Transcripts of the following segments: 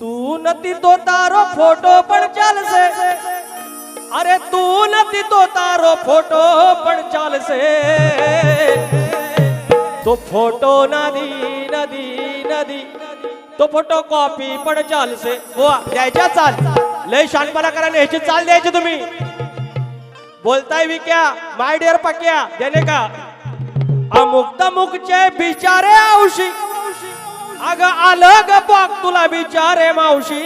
તું નથી તો તારો ફોટો પણ ચાલશે અરે તું નથી તો તારો ફોટો પણ ચાલશે તો ફોટો નદી નદી નદી तो फोटो कॉपी पण चालसे हो द्यायच्या चाल लय शानपणा करा आणि ह्याची चाल द्यायची तुम्ही बोलताय विक्या माय डिअर पक्या देणे का अमुक तमुकचे बिचारे औशी अग आलं ग पाक तुला बिचारे मावशी.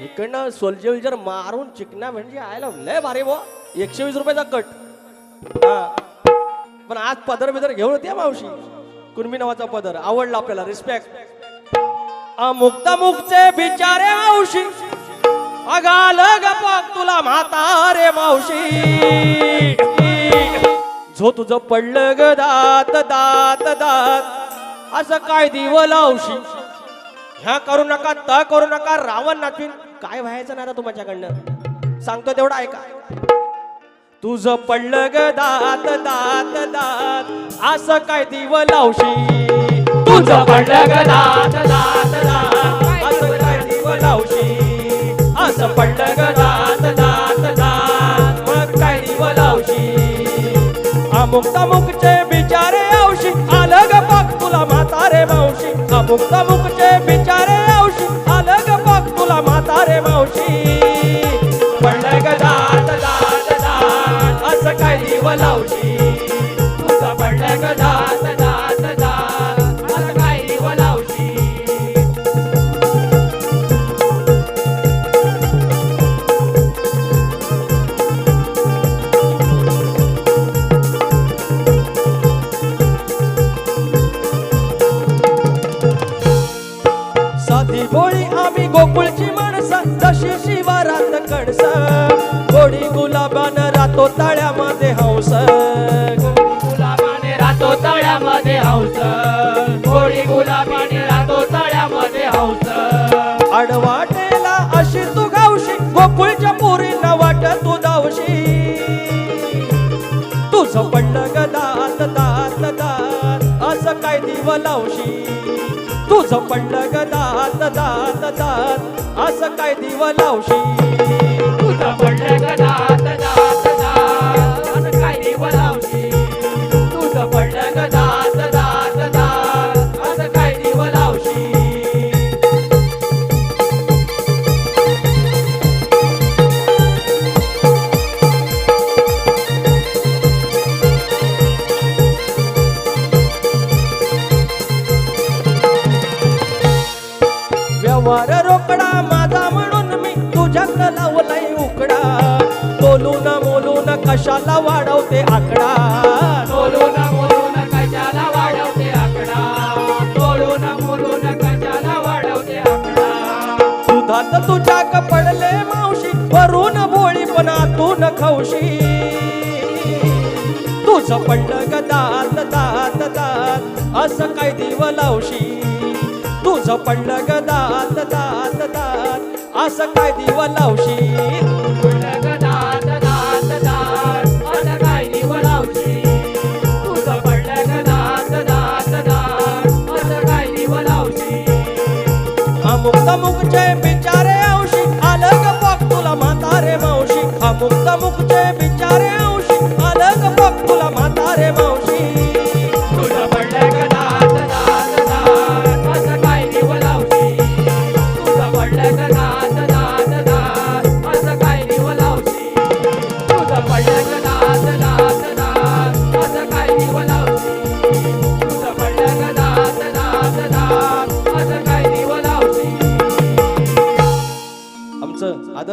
इकडनं सोल्जर विल्जर मारून चिकना म्हणजे आयला लय भारी बो एकशे वीस रुपयाचा कट. हा. पण आज पदर बिदर घेऊन होती मावशी. कुर्मी नावाचा पदर. आवडला आपल्याला. रिस्पेक्ट मुक्तामुखचे बिचारे मावशी. अगाल पाक तुला म्हातारे मावशी. झो तुझं पडलं ग दात दात दात. असं काय दिव लावशी ह्या करू नका त करू नका रावण नाचवीन. काय व्हायचं नाही ना तुमच्याकडनं? सांगतो तेवढं ऐका. तुझं पडलं ग दात दात दात. असं काय दिव लावशी तुझं पडलं ग दात दात दात. असं काय दिव लावशी असं पडलं ग दात अमुक तमुकचे बिचारे औशी आलं ग पाक तुला म्हातारे मावशी. अमुक तमुकचे बिचारे औशी आलं ग पाक तुला म्हातारे मावशी. पडलं ग दात दात दात. असं काही वलावशी साधी भोळी आम्ही गोकुळची माणसं तशी शिवारात कणस. गोडी गुलाबानं राहतो तळ्यामध्ये हंस. गुलाबाने राहतो तळ्यामध्ये गोडी गुलाबाने तळ्यामध्ये अडवाटेला अशी तू गावशी गोकुळच्या पोरींना वाट तू दावशी. तुझं पडलं ग दात दात दात. असं काय दिव लावशी? तुझं पडलं ग दात दात दात असं काय दिवा लावशी तुझं पडलं ग दात दात. व्यवहार रोकडा माझा म्हणून मी तुझ्या लावलाय उकडा. बोलून बोलून कशाला वाढवते आकडा? बोलून बोलून कशाला वाढवते आकडा? बोलून बोलून कशाला वाढवते आकडा? दुधात तुझ्या कपडले मावशी वरून भोळी पण आतून खवशी तुझं पडलं ग दात दात दात असं काय दिव लावशी? तुझं पडलं ग दात दात दात. असं काय दिव लावशी पडलं ग दात दात दात. असं काय दिव लावशी तुझं पडलं ग दात दात दात. असं काय दिव लावशी अमुक तमुकचे बिचारे औशी आलं ग पाक तुला म्हातारे मावशी. अमुक तमुकचे बिचारे औशी आलं ग पाक तुला म्हातारे मावशी.